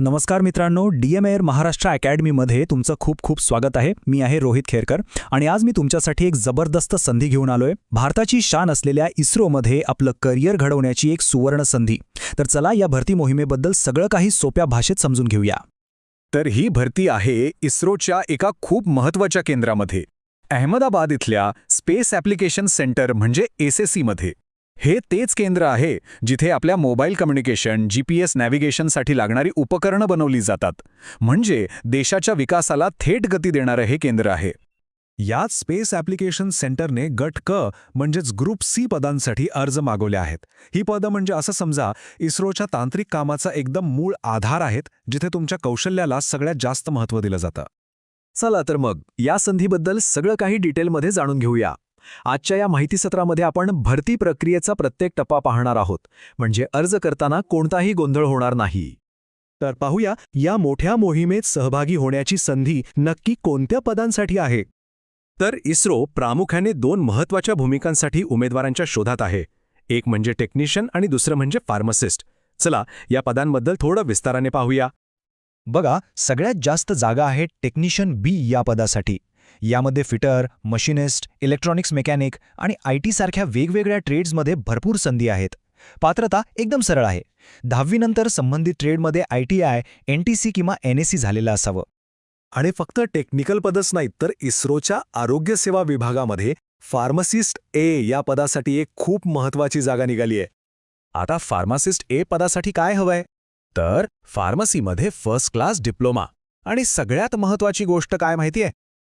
नमस्कार मित्रांनो D M air Maharashtra अकॅडमीमध्ये तुमचं खूप खूप स्वागत आहे. मी आहे रोहित खेरकर आणि आज मी तुमच्यासाठी एक जबरदस्त संधी घेऊन आलोय. भारताची शान असलेल्या इस्रोमध्ये आपलं करिअर घडवण्याची एक सुवर्ण संधी. तर चला या भरती मोहिमेबद्दल सगळं काही सोप्या भाषेत समजून घेऊया. तर ही भरती आहे इस्रोच्या एका खूप महत्त्वाच्या केंद्रामध्ये. अहमदाबाद इथल्या स्पेस ॲप्लिकेशन सेंटर म्हणजे एसएससीमध्ये हे तेच केंद्र आहे जिथे आपल्या mobile communication G P S नॅव्हिगेशनसाठी लागणारी उपकरणं बनवली जातात. म्हणजे देशाच्या विकासाला थेट गती देणारं हे केंद्र आहे. याच स्पेस ॲप्लिकेशन सेंटरने गट क म्हणजेच ग्रुप सी पदांसाठी अर्ज मागवले आहेत. ही पदं म्हणजे असं समजा इस्रोच्या तांत्रिक कामाचा एकदम मूळ आधार आहेत जिथे तुमच्या कौशल्याला सगळ्यात जास्त महत्त्व दिलं जातं. चला तर मग या संधीबद्दल सगळं काही डिटेलमध्ये जाणून घेऊया. आजच्या या माहिती सत्रामध्ये आपण भरती प्रक्रियेचा प्रत्येक टप्पा पाहणार आहोत म्हणजे अर्ज करताना कोणताही गोंधळ होणार नाही. तर पाहूया या मोठ्या मोहिमेत सहभागी होण्याची संधी नक्की कोणत्या पदांसाठी आहे? तर इस्रो प्रामुख्याने दोन महत्त्वाच्या भूमिकांसाठी उमेदवारांच्या शोधात आहे. एक म्हणजे टेक्निशियन आणि दुसरं म्हणजे फार्मासिस्ट. चला या पदांबद्दल थोडं विस्ताराने पाहूया. बघा सगळ्यात जास्त जागा आहे टेक्निशियन बी या पदासाठी. यामध्ये फिटर मशिनिस्ट इलेक्ट्रॉनिक्स मेकॅनिक आणि आय टी सारख्या वेगवेगळ्या ट्रेड्समध्ये भरपूर संधी आहेत. पात्रता एकदम सरळ आहे. दहावीनंतर संबंधित ट्रेडमध्ये I T I N T C किंवा एन एस सी झालेलं असावं. आणि फक्त टेक्निकल पदच नाहीत तर इस्रोच्या आरोग्य सेवा विभागामध्ये फार्मासिस्ट ए या पदासाठी एक खूप महत्वाची जागा निघाली आहे. आता फार्मासिस्ट ए पदासाठी काय हवंय? तर फार्मसीमध्ये फर्स्ट क्लास डिप्लोमा. आणि सगळ्यात महत्वाची गोष्ट काय माहितीये?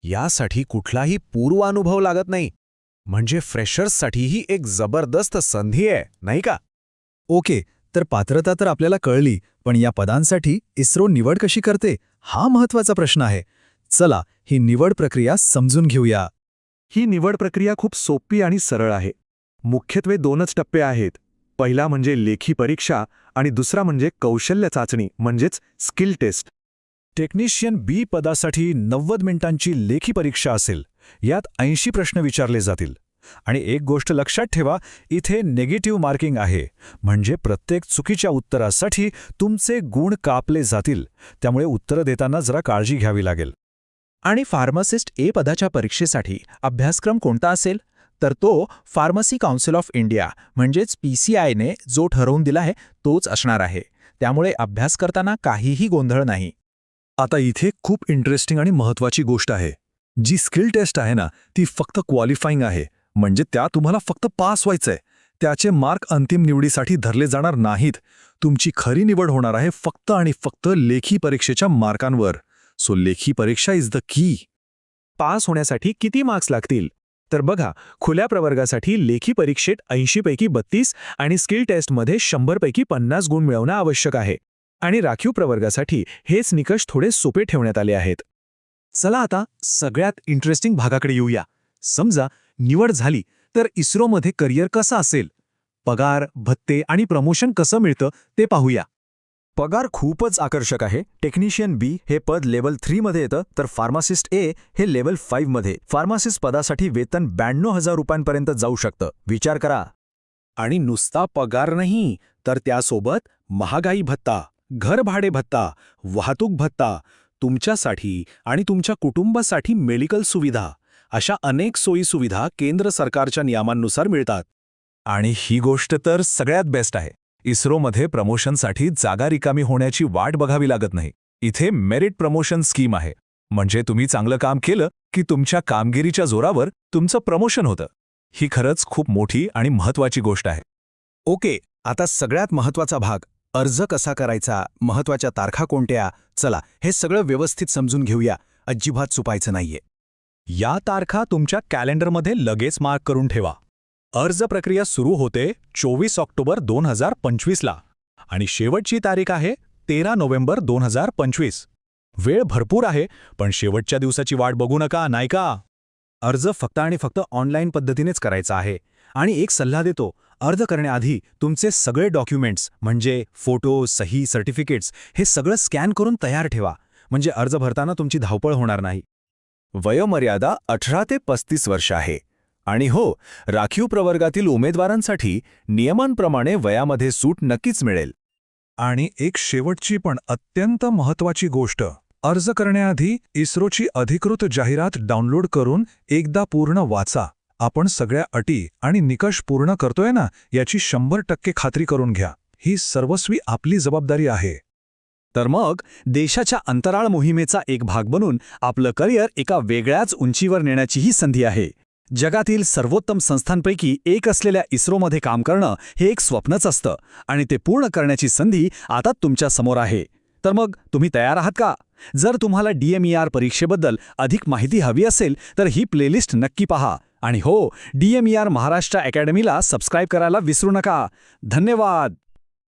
यासाठी कुठलाही पूर्वानुभव लागत नाही. म्हणजे फ्रेशर्ससाठी ही एक जबरदस्त संधी आहे नाही का? ओके तर पात्रता तर आपल्याला कळली पण या पदांसाठी इस्रो निवड कशी करते हा महत्त्वाचा प्रश्न आहे. चला ही निवड प्रक्रिया समजून घेऊया. ही निवड प्रक्रिया खूप सोपी आणि सरळ आहे. मुख्यत्वे दोनच टप्पे आहेत. पहिला म्हणजे लेखी परीक्षा आणि दुसरा म्हणजे कौशल्य चाचणी म्हणजेच स्किल टेस्ट. टेक्निशियन बी पदासाठी नव्वद मिनिटांची लेखी परीक्षा असेल यात ऐंशी प्रश्न विचारले जातील. आणि एक गोष्ट लक्षात ठेवा इथे नेगेटिव्ह मार्किंग आहे. म्हणजे प्रत्येक चुकीच्या उत्तरासाठी तुमचे गुण कापले जातील. त्यामुळे उत्तरं देताना जरा काळजी घ्यावी लागेल. आणि फार्मासिस्ट ए पदाच्या परीक्षेसाठी अभ्यासक्रम कोणता असेल? तर तो फार्मसी काउन्सिल ऑफ इंडिया म्हणजेच पीसीआयने जो ठरवून दिला आहे तोच असणार आहे. त्यामुळे अभ्यास करताना काहीही गोंधळ नाही. आता इथे खूप इंटरेस्टिंग आणि महत्वाची गोष्ट आहे. जी स्किल टेस्ट आहे ना ती फक्त क्वालिफाईंग आहे. म्हणजे त्या तुम्हाला फक्त पास व्हायचंय. त्याचे मार्क अंतिम निवडीसाठी धरले जाणार नाहीत. तुमची खरी निवड होणार आहे फक्त आणि फक्त लेखी परीक्षेच्या मार्कांवर. सो लेखी परीक्षा इज द की पास होण्यासाठी किती मार्क्स लागतील? तर बघा खुल्या प्रवर्गासाठी लेखी परीक्षेत ऐंशीपैकी बत्तीस आणि स्किल टेस्टमध्ये शंभरपैकी पन्नास गुण मिळवणं आवश्यक आहे. आणि राखीव प्रवर्गासाठी हेच निकष थोडे सोपे ठेवण्यात आले आहेत. चला आता सगळ्यात इंटरेस्टिंग भागाकडे येऊया. समजा निवड झाली तर इस्रोमध्ये करिअर कसं असेल? पगार भत्ते आणि प्रमोशन कसं मिळतं ते पाहूया. पगार खूपच आकर्षक आहे. टेक्निशियन बी हे पद लेवल थ्रीमध्ये येतं तर फार्मासिस्ट ए हे लेवल फाईव्हमध्ये फार्मासिस्ट पदासाठी वेतन ब्याण्णव हजार रुपयांपर्यंत जाऊ शकतं. विचार करा. आणि नुसता पगार नाही तर त्यासोबत महागाई भत्ता. घरभाडे भत्ता वाहतूक भत्ता तुमच्यासाठी आणि तुमच्या कुटुंबासाठी मेडिकल सुविधा अशा अनेक सोयीसुविधा केंद्र सरकारच्या नियमांनुसार मिळतात. आणि ही गोष्ट तर सगळ्यात बेस्ट आहे. इस्रोमध्ये प्रमोशनसाठी जागा रिकामी होण्याची वाट बघावी लागत नाही. इथे मेरिट प्रमोशन स्कीम आहे. म्हणजे तुम्ही चांगलं काम केलं की तुमच्या कामगिरीच्या जोरावर तुमचं प्रमोशन होतं. ही खरंच खूप मोठी आणि महत्वाची गोष्ट आहे. ओके आता सगळ्यात महत्त्वाचा भाग. अर्ज कसा करायचा महत्त्वाच्या तारखा कोणत्या चला हे सगळं व्यवस्थित समजून घेऊया अजिबात चुपायचं नाहीये. या तारखा तुमच्या कॅलेंडरमध्ये लगेच मार्क करून ठेवा. अर्ज प्रक्रिया सुरू होते चोवीस ऑक्टोबर दोन हजार पंचवीसला आणि शेवटची तारीख आहे तेरा नोव्हेंबर दोन हजार पंचवीस. वेळ भरपूर आहे पण शेवटच्या दिवसाची वाट बघू नका नाही का? अर्ज फक्त आणि फक्त ऑनलाईन पद्धतीनेच करायचा आहे आणि एक सल्ला देतो अर्ज करण्याआधी तुमचे सगळे डॉक्युमेंट्स म्हणजे फोटो सही सर्टिफिकेट्स हे सगळं स्कॅन करून तयार ठेवा. म्हणजे अर्ज भरताना तुमची धावपळ होणार नाही. वयोमर्यादा अठरा ते पस्तीस वर्ष आहे. आणि हो राखीव प्रवर्गातील उमेदवारांसाठी नियमांप्रमाणे वयामध्ये सूट नक्कीच मिळेल. आणि एक शेवटची पण अत्यंत महत्वाची गोष्ट अर्ज करण्याआधी इस्रोची अधिकृत जाहिरात डाउनलोड करून एकदा पूर्ण वाचा. आपण सगळ्या अटी आणि निकष पूर्ण करतोय ना याची शंभर टक्के खात्री करून घ्या. ही सर्वस्वी आपली जबाबदारी आहे. तर मग देशाच्या अंतराळ मोहिमेचा एक भाग बनून आपलं करिअर एका वेगळ्याच उंचीवर नेण्याचीही संधी आहे. जगातील सर्वोत्तम संस्थांपैकी एक असलेल्या इस्रोमध्ये काम करणं हे एक स्वप्नच असतं आणि ते पूर्ण करण्याची संधी आता तुमच्यासमोर आहे. तर मग तुम्ही तयार आहात का? जर तुम्हाला डीएमईआर परीक्षेबद्दल अधिक माहिती हवी असेल तर ही प्लेलिस्ट नक्की पहा. आणि हो डीएमईआर महाराष्ट्र अकॅडमीला सबस्क्राईब करायला विसरू नका. धन्यवाद!